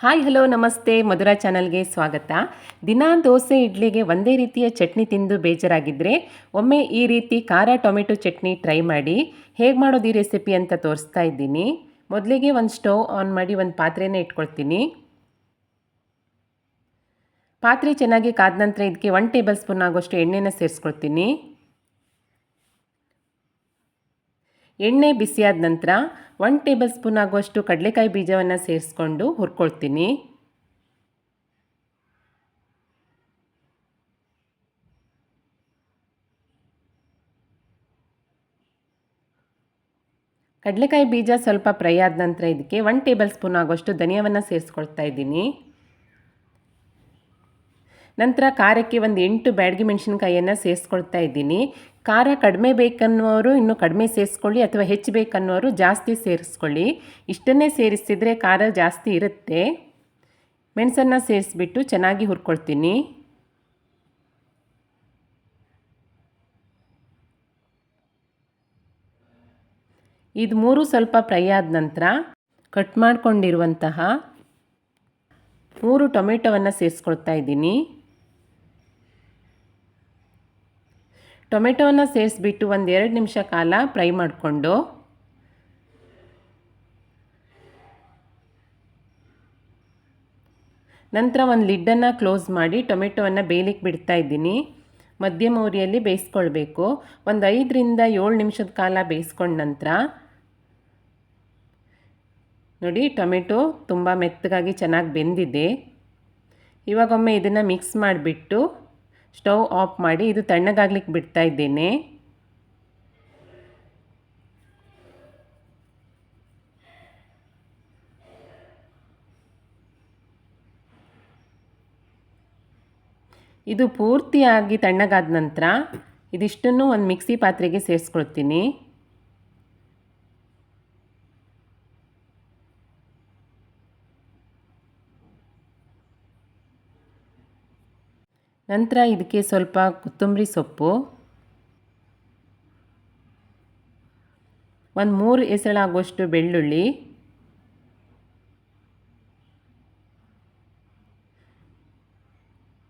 Hi, hello, ನಮಸ್ತೆ. ಮಧುರಾ ಚಾನಲ್ಗೆ ಸ್ವಾಗತ. ದಿನಾ ದೋಸೆ ಇಡ್ಲಿಗೆ ಒಂದೇ ರೀತಿಯ ಚಟ್ನಿ ತಿಂದು ಬೇಜಾರಾಗಿದ್ದರೆ ಒಮ್ಮೆ ಈ ರೀತಿ ಖಾರ ಟೊಮೆಟೊ ಚಟ್ನಿ ಟ್ರೈ ಮಾಡಿ. ಹೇಗೆ ಮಾಡೋದು ಈ ರೆಸಿಪಿ ಅಂತ ತೋರಿಸ್ತಾ ಇದ್ದೀನಿ. ಮೊದಲಿಗೆ ಒಂದು ಸ್ಟವ್ ಆನ್ ಮಾಡಿ ಒಂದು ಪಾತ್ರೆನೇ ಇಟ್ಕೊಳ್ತೀನಿ. ಪಾತ್ರೆ ಚೆನ್ನಾಗಿ ಕಾದ ನಂತರ ಇದಕ್ಕೆ ಒನ್ ಟೇಬಲ್ ಸ್ಪೂನ್ ಆಗೋಷ್ಟು ಎಣ್ಣೆನ ಸೇರಿಸ್ಕೊಳ್ತೀನಿ. ಎಣ್ಣೆ ಬಿಸಿಯಾದ ನಂತರ ಒನ್ ಟೇಬಲ್ ಸ್ಪೂನ್ ಆಗುವಷ್ಟು ಕಡಲೆಕಾಯಿ ಬೀಜವನ್ನು ಸೇರಿಸ್ಕೊಂಡು ಹುರ್ಕೊಳ್ತೀನಿ. ಕಡಲೆಕಾಯಿ ಬೀಜ ಸ್ವಲ್ಪ ಫ್ರೈ ಆದ ನಂತರ ಇದಕ್ಕೆ ಒನ್ ಟೇಬಲ್ ಸ್ಪೂನ್ ಆಗುವಷ್ಟು ಧನಿಯವನ್ನು ಸೇರಿಸ್ಕೊಳ್ತಾ ಇದ್ದೀನಿ. ನಂತರ ಖಾರಕ್ಕೆ ಒಂದು ಎಂಟು ಬ್ಯಾಡಗಿ ಮೆಣಸಿನ್ಕಾಯಿಯನ್ನು ಸೇರಿಸ್ಕೊಳ್ತಾ ಇದ್ದೀನಿ. ಖಾರ ಕಡಿಮೆ ಬೇಕನ್ನುವರು ಇನ್ನೂ ಕಡಿಮೆ ಸೇರಿಸ್ಕೊಳ್ಳಿ ಅಥವಾ ಹೆಚ್ಚು ಬೇಕನ್ನುವರು ಜಾಸ್ತಿ ಸೇರಿಸ್ಕೊಳ್ಳಿ. ಇಷ್ಟನ್ನೇ ಸೇರಿಸಿದರೆ ಖಾರ ಜಾಸ್ತಿ ಇರುತ್ತೆ. ಮೆಣಸನ್ನು ಸೇರಿಸ್ಬಿಟ್ಟು ಚೆನ್ನಾಗಿ ಹುರ್ಕೊಳ್ತೀನಿ. ಇದು ಮೂರು ಸ್ವಲ್ಪ ಫ್ರೈ ಆದ ನಂತರ ಕಟ್ ಮಾಡಿಕೊಂಡಿರುವಂತಹ ಮೂರು ಟೊಮೆಟೊವನ್ನು ಸೇರಿಸ್ಕೊಳ್ತಾ ಇದ್ದೀನಿ. ಟೊಮೆಟೊವನ್ನು ಸೇರಿಸ್ಬಿಟ್ಟು ಒಂದು ಎರಡು ನಿಮಿಷ ಕಾಲ ಫ್ರೈ ಮಾಡಿಕೊಂಡು ನಂತರ ಒಂದು ಲಿಡ್ಡನ್ನು ಕ್ಲೋಸ್ ಮಾಡಿ ಟೊಮೆಟೊವನ್ನು ಬೇಯಲಿಕ್ಕೆ ಬಿಡ್ತಾ ಇದ್ದೀನಿ. ಮಧ್ಯಮ ಉರಿಯಲ್ಲಿ ಬೇಯಿಸ್ಕೊಳ್ಬೇಕು. ಒಂದು ಐದರಿಂದ ಏಳು ನಿಮಿಷದ ಕಾಲ ಬೇಯಿಸ್ಕೊಂಡ ನಂತರ ನೋಡಿ, ಟೊಮೆಟೊ ತುಂಬ ಮೆತ್ತಗಾಗಿ ಚೆನ್ನಾಗಿ ಬೆಂದಿದೆ. ಇವಾಗೊಮ್ಮೆ ಇದನ್ನು ಮಿಕ್ಸ್ ಮಾಡಿಬಿಟ್ಟು ಸ್ಟವ್ ಆಫ್ ಮಾಡಿ ಇದು ತಣ್ಣಗಾಗ್ಲಿಕ್ಕೆ ಬಿಡ್ತಾ ಇದ್ದೇನೆ. ಇದು ಪೂರ್ತಿಯಾಗಿ ತಣ್ಣಗಾದ ನಂತರ ಇದಿಷ್ಟನ್ನು ಒಂದು ಮಿಕ್ಸಿ ಪಾತ್ರೆಗೆ ಸೇರಿಸ್ಕೊಳ್ತೀನಿ. ನಂತರ ಇದಕ್ಕೆ ಸ್ವಲ್ಪ ಕೊತ್ತಂಬರಿ ಸೊಪ್ಪು. ಒಂದು ಮೂರು ಎಸಳಾಗುವಷ್ಟು ಬೆಳ್ಳುಳ್ಳಿ.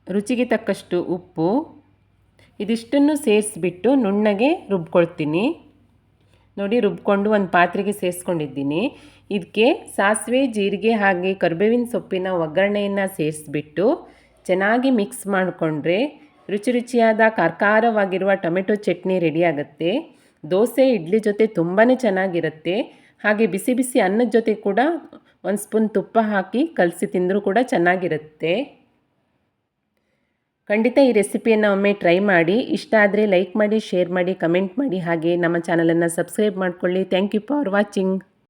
ರುಚಿಗೆ ತಕ್ಕಷ್ಟು ಉಪ್ಪು. ಇದಿಷ್ಟನ್ನು ಸೇರಿಸ್ಬಿಟ್ಟು ನುಣ್ಣಗೆ ರುಬ್ಕೊಳ್ತೀನಿ. ನೋಡಿ, ರುಬ್ಕೊಂಡು ಒಂದು ಪಾತ್ರೆಗೆ ಸೇರಿಸ್ಕೊಂಡಿದ್ದೀನಿ. ಇದಕ್ಕೆ ಸಾಸಿವೆ, ಜೀರಿಗೆ ಹಾಗೆ ಕರ್ಬೇವಿನ ಸೊಪ್ಪಿನ ಒಗ್ಗರಣೆಯನ್ನು ಸೇರಿಸ್ಬಿಟ್ಟು ಚೆನ್ನಾಗಿ ಮಿಕ್ಸ್ ಮಾಡಿಕೊಂಡ್ರೆ ರುಚಿ ರುಚಿಯಾದ ಕಾರ್ಕಾರವಾಗಿರುವ ಟೊಮೆಟೊ ಚಟ್ನಿ ರೆಡಿಯಾಗುತ್ತೆ ದೋಸೆ, ಇಡ್ಲಿ ಜೊತೆ ತುಂಬಾ ಚೆನ್ನಾಗಿರುತ್ತೆ. ಹಾಗೆ ಬಿಸಿ ಬಿಸಿ ಅನ್ನದ ಜೊತೆ ಕೂಡ ಒಂದು ಸ್ಪೂನ್ ತುಪ್ಪ ಹಾಕಿ ಕಲಸಿ ತಿಂದರೂ ಕೂಡ ಚೆನ್ನಾಗಿರುತ್ತೆ. ಖಂಡಿತ ಈ ರೆಸಿಪಿಯನ್ನು ಒಮ್ಮೆ ಟ್ರೈ ಮಾಡಿ. ಇಷ್ಟ ಆದರೆ ಲೈಕ್ ಮಾಡಿ, ಶೇರ್ ಮಾಡಿ, ಕಮೆಂಟ್ ಮಾಡಿ. ಹಾಗೆ ನಮ್ಮ ಚಾನಲನ್ನು ಸಬ್ಸ್ಕ್ರೈಬ್ ಮಾಡಿಕೊಳ್ಳಿ. Thank you for watching.